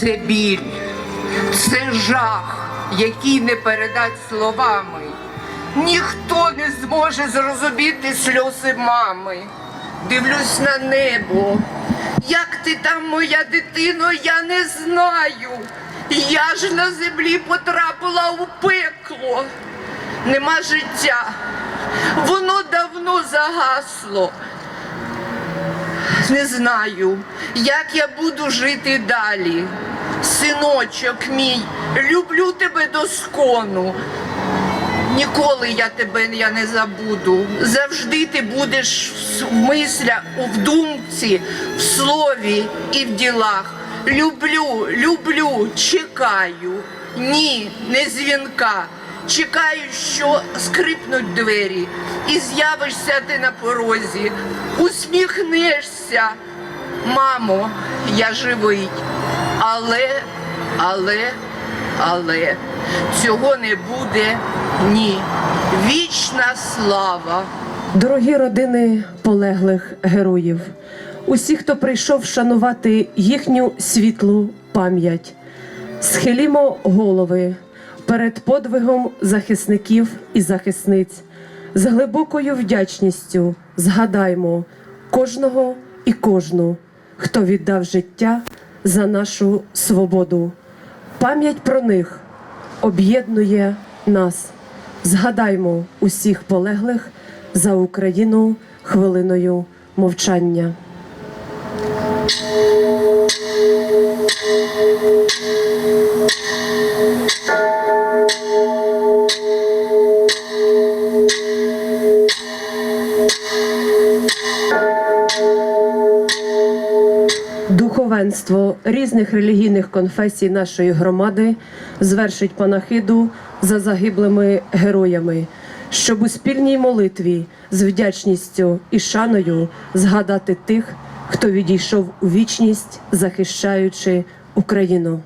Це біль, це жах, який не передать словами. Ніхто не зможе зрозуміти сльози мами. Дивлюсь на небо. Як ти там, моя дитино, я не знаю. Я ж на землі потрапила у пекло. Нема життя. Воно давно загасло. Не знаю, як я буду жити далі. Синочок мій, люблю тебе до скону. Ніколи я тебе я не забуду. Завжди ти будеш в мислях, в думці, в слові і в ділах. Люблю, люблю, чекаю. Ні, не дзвінка. Чекаю, що скрипнуть двері, і з'явишся ти на порозі, усміхнешся. Мамо, я живий, але, але, але цього не буде ні. Вічна слава. Дорогі родини полеглих героїв, усі, хто прийшов шанувати їхню світлу пам'ять, схилімо голови перед подвигом захисників і захисниць, з глибокою вдячністю згадаймо кожного і кожну, хто віддав життя за нашу свободу. Пам'ять про них об'єднує нас. Згадаймо усіх полеглих за Україну хвилиною мовчання. Духовенство різних релігійних конфесій нашої громади звершить панахиду за загиблими героями, щоб у спільній молитві з вдячністю і шаною згадати тих, хто відійшов у вічність, захищаючи Україну.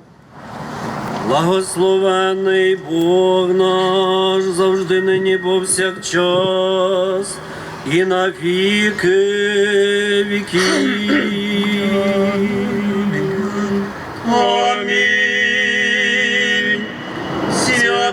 Благословений Бог наш завжди нині повсякчас і на віки віків.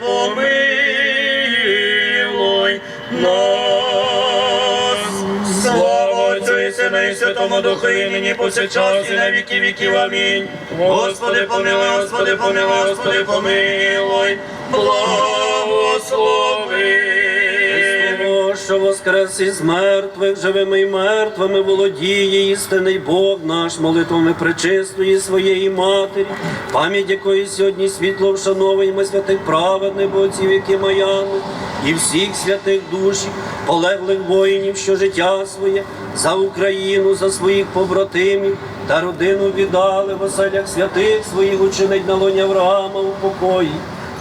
помилуй нас. Слава Отцю і Сину і Святому Духу, і нині повсякчас і на віки віків. Амінь. Господи, помилуй, Господи, помилуй, Господи, помилуй, благослови. Що воскрес із мертвих, живими і мертвими володіє істинний Бог наш, молитвами пречистої своєї матері, пам'ять якої сьогодні світло вшановуємо святих праведних отців, які маями, і всіх святих душів, полеглих воїнів, що життя своє за Україну, за своїх побратимів та родину віддали в оселях святих своїх учинить на лоні Авраама у покої.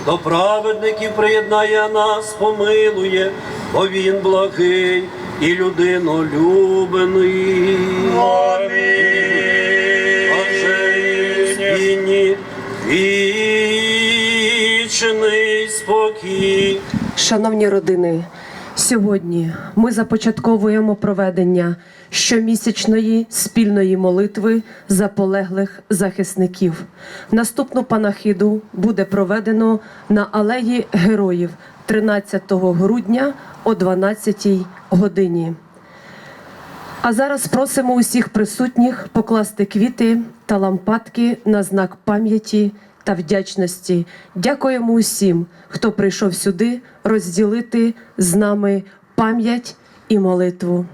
До праведників приєднає нас, помилує, бо він благий і людинолюбений. Амінь. Спільні вічний спокій. Шановні родини, сьогодні ми започатковуємо проведення щомісячної спільної молитви за полеглих захисників. Наступну панахиду буде проведено на алеї героїв 13 грудня о 12 годині. А зараз просимо усіх присутніх покласти квіти та лампадки на знак пам'яті та вдячності. Дякуємо усім, хто прийшов сюди розділити з нами пам'ять і молитву.